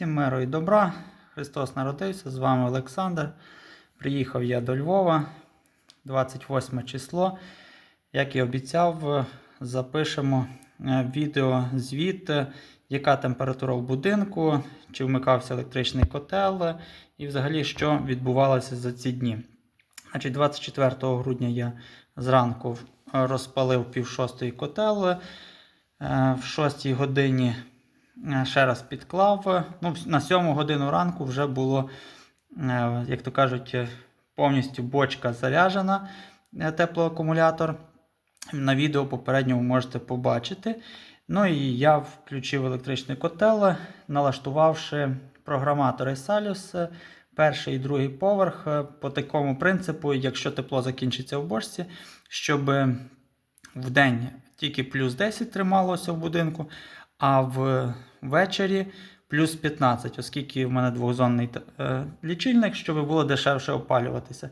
Всім миру і добра. Христос народився. З вами Олександр. Приїхав я до Львова 28 число. Як і обіцяв, запишемо е, відео звіт, е, яка температура в будинку, чи вмикався електричний котел, е, і взагалі що відбувалося за ці дні. Значить, 24 грудня я зранку розпалив пів шостої котел. В 6 годині ще раз підклав. Ну, на 7 годину ранку вже було, е, як то кажуть, е, повністю бочка заряджена, е, теплоакумулятор. На відео попередньому можете побачити. Ну і я включив електричний котел, налаштувавши програматори Salus, е, перший і другий поверх е, по такому принципу, якщо тепло закінчиться в бочці, щоб е, в день тільки плюс 10 трималося в будинку, а ввечері плюс 15, оскільки в мене двохзонний е, лічильник, щоб було дешевше опалюватися.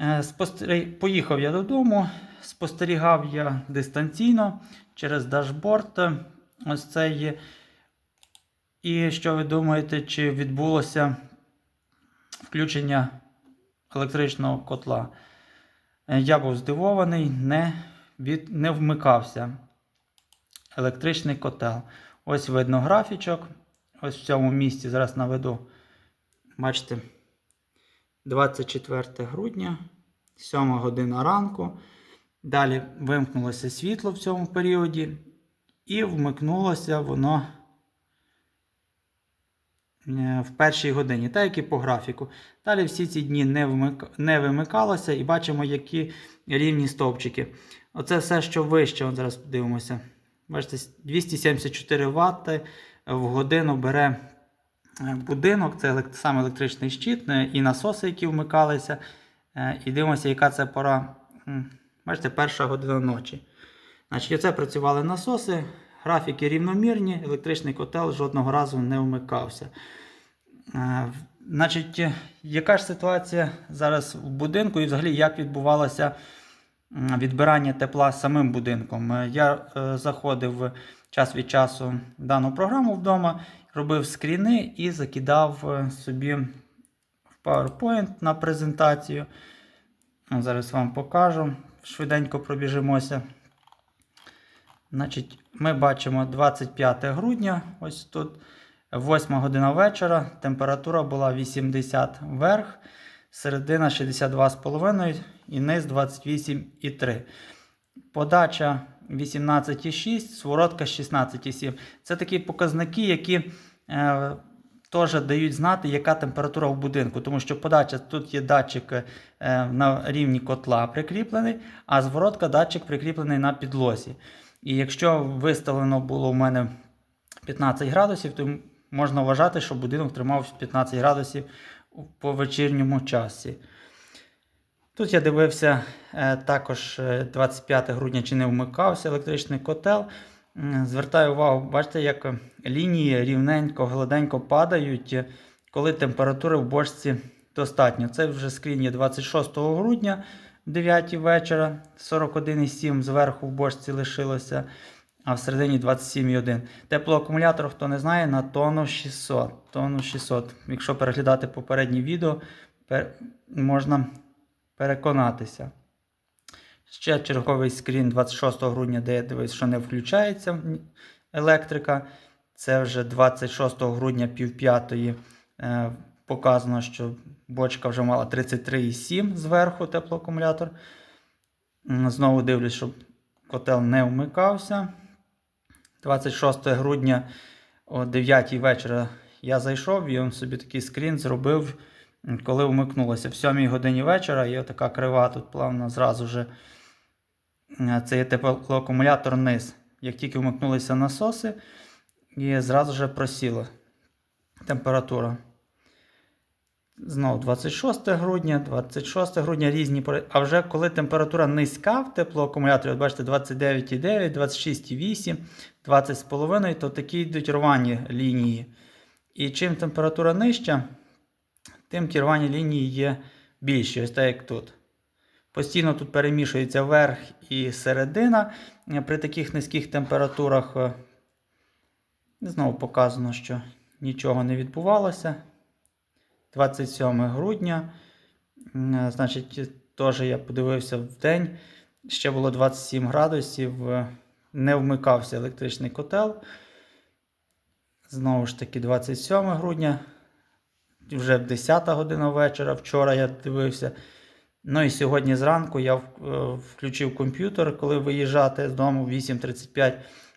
Е, Поїхав я додому, спостерігав я дистанційно через дашборд. е, Ось цей. є. І що ви думаєте, чи відбулося включення електричного котла? Я був здивований, не, від, не вмикався електричний котел. Ось видно графічок. Ось в цьому місці зараз наведу. Бачите, 24 грудня, 7 година ранку. Далі вимкнулося світло в цьому періоді, і вмикнулося воно е, в першій годині, так як і по графіку. Далі всі ці дні не, вмик... не вимикалося, і бачимо, які рівні стовпчики. Оце все, що вище, от зараз подивимося. Бачите, 274 Вт в годину бере е, будинок, це саме електричний щит, е, і насоси, які вмикалися. Е, І дивимося, яка це пора. Бачите, перша година ночі. Значить, оце працювали насоси, графіки рівномірні, електричний котел жодного разу не вмикався. Значить, яка ж ситуація зараз в будинку і взагалі як відбувалося м, відбирання тепла самим будинком? Е, Я е, заходив час від часу в дану програму вдома, робив скріни і закидав е, собі в PowerPoint на презентацію. Зараз вам покажу. Швиденько пробіжимося. Значить, ми бачимо 25 грудня. Ось тут 8 година вечора. Температура була 80 вверх, середина 62,5 і низ 28,3. Подача 18,6, своротка 16,7. Це такі показники, які е, теж дають знати, яка температура в будинку. Тому що подача тут є датчик е, на рівні котла прикріплений, а зворотка датчик прикріплений на підлозі. І якщо виставлено було у мене 15 градусів, то можна вважати, що будинок тримав 15 градусів по вечірньому часі. Тут я дивився е, також е, 25 грудня, чи не вмикався електричний котел. Звертаю увагу, бачите, як е, лінії рівненько, гладенько падають, е, коли температури в бочці достатньо. Це вже скрін є 26 грудня, 9 вечора, 41,7 зверху в бочці лишилося, а всередині 27,1. Теплоакумулятор, хто не знає, на тонну 600. Тонну 600. Якщо переглядати попередні відео, пер- можна переконатися. Ще черговий скрін 26 грудня, де я дивився, що не включається електрика. Це вже 26 грудня півп'ятої е, показано, що бочка вже мала 33,7 зверху теплоакумулятор. Знову дивлюсь, щоб котел не вмикався. 26 грудня о 9 вечора я зайшов і він собі такий скрін зробив, коли вмикнулося. В 7 годині вечора є така крива тут плавно зразу же. Це теплоакумулятор низ. Як тільки вмикнулися насоси, і зразу же просіла температура. Знову 26 грудня, 26 грудня різні. А вже коли температура низька в теплоакумуляторі, от бачите, 29,9, 26,8, 20,5, то такі йдуть рвані лінії. І чим температура нижча, тим ті рвані лінії є більші, ось так як тут. Постійно тут перемішується верх і середина. При таких низьких температурах е, знову показано, що нічого не відбувалося. 27 грудня. Е, Значить, теж я подивився в день. Ще було 27 градусів. е, Не вмикався електричний котел. Знову ж таки, 27 грудня. Вже 10 година вечора. Вчора я дивився. Ну і сьогодні зранку я е, включив комп'ютер, коли виїжджати з дому 8.35,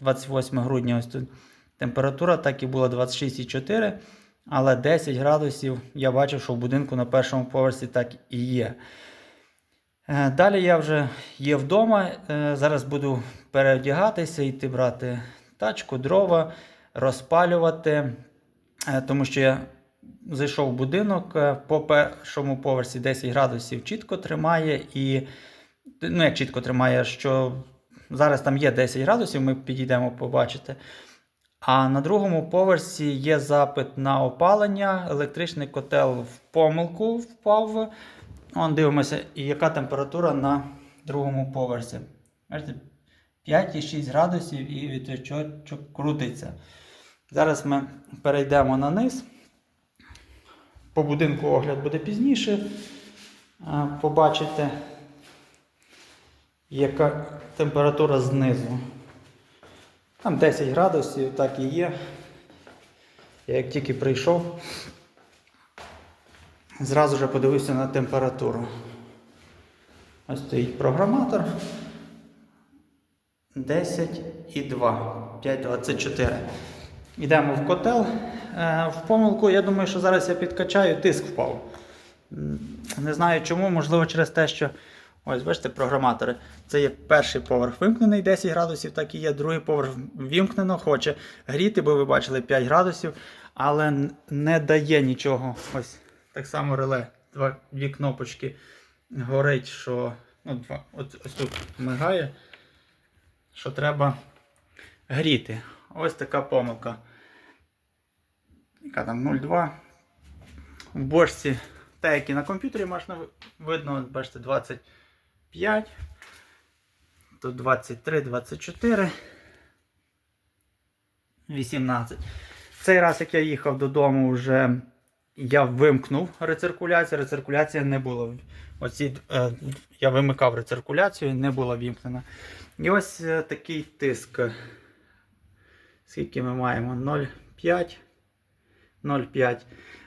28 грудня. Ось тут температура так і була 26,4, але 10 градусів я бачив, що в будинку на першому поверсі так і є. Е, Далі я вже є вдома. Е, Зараз буду переодягатися, йти брати тачку, дрова, розпалювати, Е, тому що я зайшов в будинок по першому поверсі 10 градусів чітко тримає і ну як чітко тримає, що зараз там є 10 градусів, ми підійдемо побачити. А на другому поверсі є запит на опалення. Електричний котел в помилку впав. Он дивимося, яка температура на другому поверсі. Бачите, 5,6 градусів і вітрячок крутиться. Зараз ми перейдемо на низ. По будинку огляд буде пізніше. Побачите, яка температура знизу. Там 10 градусів, так і є. Я як тільки прийшов, зразу ж подивився на температуру. Ось стоїть програматор. 10 і 2, 5,24. Йдемо в котел. Е, В помилку, я думаю, що зараз я підкачаю, тиск впав. Не знаю чому, можливо, через те, що. Ось, бачите, програматори. Це є перший поверх вимкнений 10 градусів, так і є. Другий поверх вимкнено, хоче гріти, бо ви бачили 5 градусів, але не дає нічого. Ось так само реле. Два, Дві кнопочки горить, що ну, два, от, ось тут мигає, що треба гріти. Ось така помилка. Яка там 0,2. В борщі, те, які на комп'ютері можна видно, бачите, 20. 5, то 23, 24, 18. Цей раз, як я їхав додому, вже я вимкнув рециркуляцію. Рециркуляція не була. Оці, е, Я вимикав рециркуляцію, не була вімкнена. І ось е, такий тиск. Скільки ми маємо? 0,5. 0,5.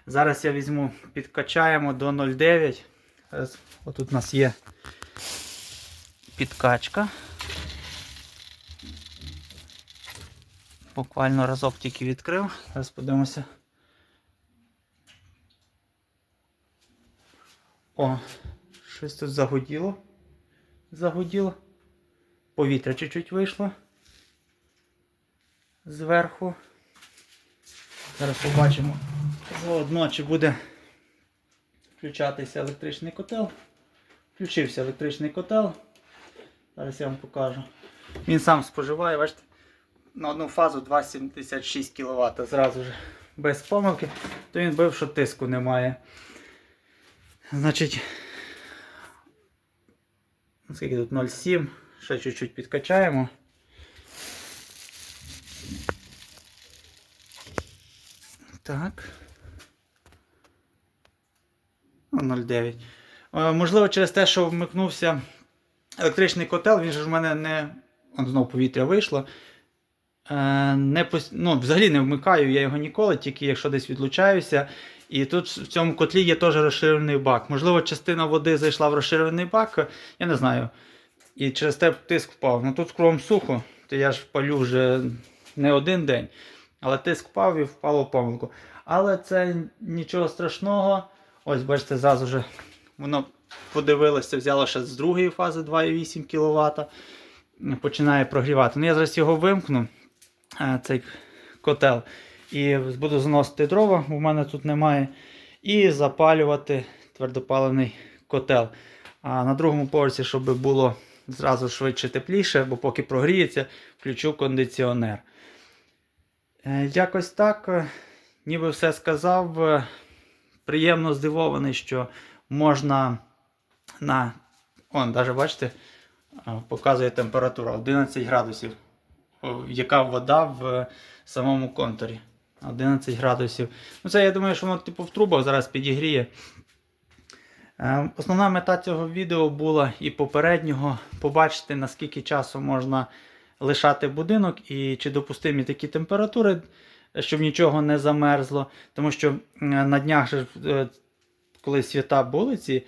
Зараз я візьму, підкачаємо до 0,9. Е, отут у нас є підкачка. Буквально разок тільки відкрив. Зараз подивимося. О, щось тут загуділо. Загуділо. Повітря чуть-чуть вийшло. Зверху. Зараз побачимо заодно, чи буде включатися електричний котел. Включився електричний котел. Зараз я вам покажу. Він сам споживає, бачите, на одну фазу 2,76 кВт зразу ж без помилки, то він бив, що тиску немає. Значить, скільки тут 0,7, ще чуть-чуть підкачаємо. Так. Ну, 0,9. Е, Можливо, через те, що вмикнувся електричний котел, він же в мене не. Он знову повітря вийшло. Е, Не ну, взагалі не вмикаю я його ніколи, тільки якщо десь відлучаюся. І тут в цьому котлі є теж розширений бак. Можливо, частина води зайшла в розширений бак, я не знаю. І через те тиск впав. Ну тут кругом сухо, то я ж палю вже не один день. Але тиск впав і впало в помилку. Але це нічого страшного. Ось, бачите, зразу вже воно подивилося, взяло ще з другої фази 2,8 кВт. Починає прогрівати. Ну, я зараз його вимкну, е, цей котел. І буду заносити дрова, у мене тут немає. І запалювати твердопаливний котел. А на другому поверсі, щоб було зразу швидше тепліше, бо поки прогріється, включу кондиціонер. Е, Якось так, е, ніби все сказав. Приємно здивований, що можна на. Он, навіть бачите, показує температура 11 градусів. Яка вода в самому контурі. 11 градусів. Ну, це я думаю, що воно типу в трубах зараз підігріє. Е, Основна мета цього відео була і попереднього побачити, наскільки часу можна лишати будинок і чи допустимі такі температури, щоб нічого не замерзло. Тому що на днях, е, коли свята були ці,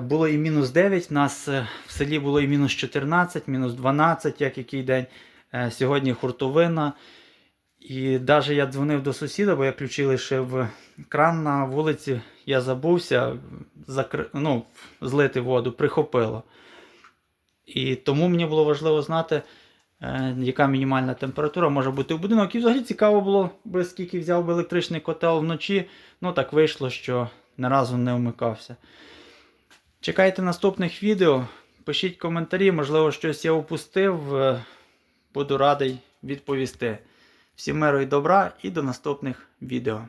було і мінус 9, у нас е, в селі було і мінус 14, мінус 12, як який день. Е, Сьогодні хуртовина. І навіть я дзвонив до сусіда, бо я ключі лишив кран на вулиці, я забувся закри... ну, злити воду, прихопило. І тому мені було важливо знати, е, яка мінімальна температура може бути в будинок. І взагалі цікаво було, скільки взяв би електричний котел вночі. Ну так вийшло, що ні разу не вмикався. Чекайте наступних відео. Пишіть коментарі, можливо, щось я упустив. е, Буду радий відповісти. Всім миру і добра і до наступних відео.